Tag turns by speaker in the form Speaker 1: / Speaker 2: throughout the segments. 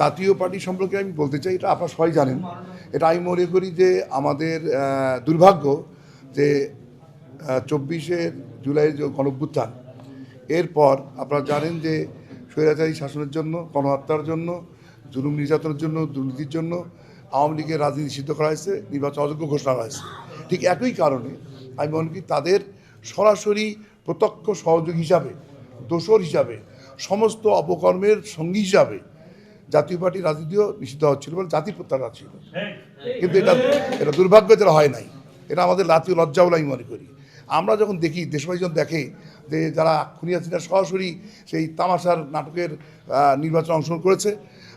Speaker 1: জাতীয় পার্টি সম্পর্কে আমি বলতে চাই, এটা আপনারা সবাই জানেন। এটা আমি মনে করি যে আমাদের দুর্ভাগ্য যে চব্বিশে জুলাই যে গণভ্যুত্থান এরপর আপনারা জানেন যে স্বৈরাচারী শাসনের জন্য, গণহত্যার জন্য, জুলুম নির্যাতনের জন্য, দুর্নীতির জন্য আওয়ামী লীগের রাজনীতি সিদ্ধ করা হয়েছে, নির্বাচন অযোগ্য ঘোষণা করা হয়েছে। ঠিক একই কারণে আমি মনে করি তাদের সরাসরি প্রত্যক্ষ সহযোগী হিসাবে, দোষর হিসাবে, সমস্ত অপকর্মের সঙ্গী হিসাবে জাতীয় পার্টির রাজনীতিও নিষিদ্ধ হচ্ছিল বলে জাতির প্রত্যাশা ছিল। কিন্তু এটা এটা দুর্ভাগ্য যেটা হয় নাই। এটা আমাদের জাতীয় লজ্জা বলে আমি মনে করি। আমরা যখন দেখি দেশবাসী যখন দেখে যে যারা খুনি হাসিনা সরাসরি সেই তামাশার নাটকের নির্বাচন অংশগ্রহণ করেছে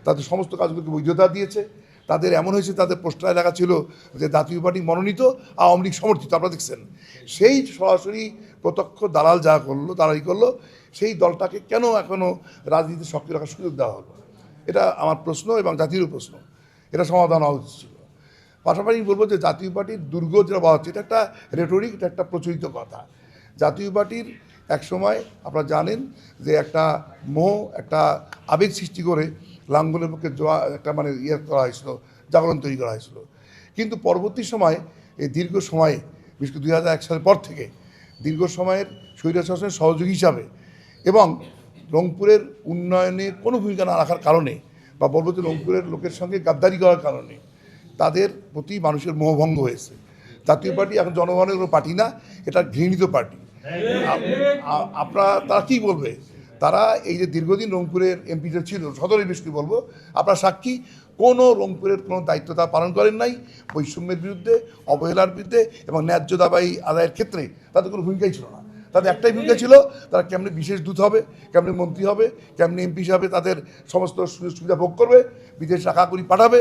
Speaker 1: তাদের সমস্ত কাজগুলোকে বৈধতা দিয়েছে। তাদের এমন হয়েছে তাদের পোস্টারে লেখা ছিল যে জাতীয় পার্টি মনোনীত আওয়ামী লীগ সমর্থিত আপনারা দেখছেন। সেই সরাসরি প্রত্যক্ষ দালাল যা করল দালালি করল সেই দলটাকে কেন এখনও রাজনীতিতে সক্রিয় রাখার সুযোগ দেওয়া হলো? এটা আমার প্রশ্ন এবং জাতিরও প্রশ্ন। এটা সমাধান হওয়া উচিত ছিল। পাশাপাশি বলব যে জাতীয় পার্টির দুর্গ যেটা বলা হচ্ছে, এটা একটা রেটরিক এটা একটা প্রচলিত কথা। জাতীয় পার্টির এক সময় আপনারা জানেন যে একটা মোহ, একটা আবেগ সৃষ্টি করে লাঙ্গলের পক্ষে জোয়া, একটা মানে ইয়ে করা হয়েছিল, জাগরণ তৈরি করা হয়েছিল। কিন্তু পরবর্তী সময়, এই দীর্ঘ সময়ে, বিশেষ করে দুই হাজার এক সালের পর থেকে, দীর্ঘ সময়ের স্বৈরাজ শাসনের সহযোগী হিসাবে এবং রংপুরের উন্নয়নে কোনো ভূমিকা না রাখার কারণে বা বলব রংপুরের লোকের সঙ্গে গাদ্দারি করার কারণে তাদের প্রতি মানুষের মোহভঙ্গ হয়েছে। জাতীয় পার্টি এখন জনগণের কোনো পার্টি না, এটা ঘৃণিত পার্টি। আপ- আপনারা, তারা কী বলবে? তারা এই যে দীর্ঘদিন রংপুরের এমপি যে ছিল সদরের বিষয়টি বলব, আপনারা সাক্ষী, কোনো রংপুরের কোনো দায়িত্ব তারা পালন করেন নাই, বৈষম্যের বিরুদ্ধে, অবহেলার বিরুদ্ধে এবং ন্যায্য দাবাই আদায়ের ক্ষেত্রে তাদের কোনো ভূমিকাই ছিল না। তাদের একটাই ভূমিকা ছিল, তারা কেমনি বিশেষ দূত হবে, কেমনি মন্ত্রী হবে, কেমনি এমপি হিসাবে তাদের সমস্ত সুযোগ সুবিধা ভোগ করবে, বিদেশ টাকা করি পাঠাবে,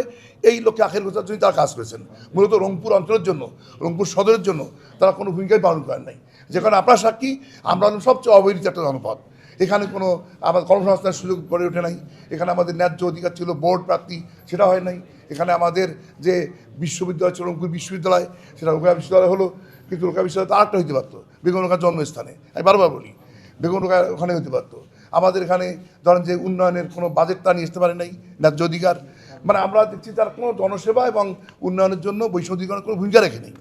Speaker 1: এই লক্ষ্যে আখের গোছার জন্য তারা কাজ করেছেন। মূলত রংপুর অঞ্চলের জন্য, রংপুর সদরের জন্য তারা কোনো ভূমিকাই পালন করেন নাই। যেখানে আপনার সাক্ষী, আমরা সবচেয়ে অবহেলিত একটা জনপদ। এখানে কোনো আমার কর্মসংস্থানের সুযোগ গড়ে ওঠে নাই। এখানে আমাদের ন্যায্য অধিকার ছিল, বোর্ড প্রাপ্তি সেটা হয় নাই। এখানে আমাদের যে বিশ্ববিদ্যালয় ছিল বিশ্ববিদ্যালয়, সেটা রোকা বিশ্ববিদ্যালয় হলো, কিন্তু রোকা বিশ্ববিদ্যালয় আরেকটা হইতে পারতো বেগুন রোকার জন্মস্থানে। আমি বারবার বলি বেগুন রোকা ওখানে হতে পারতো। আমাদের এখানে ধরেন যে উন্নয়নের কোনো বাজেট তা নিয়ে আসতে পারে নাই, ন্যায্য অধিকার। মানে আমরা দেখছি তার কোনো জনসেবা এবং উন্নয়নের জন্য বৈষম্য কোনো ভূমিকা রেখে নেই।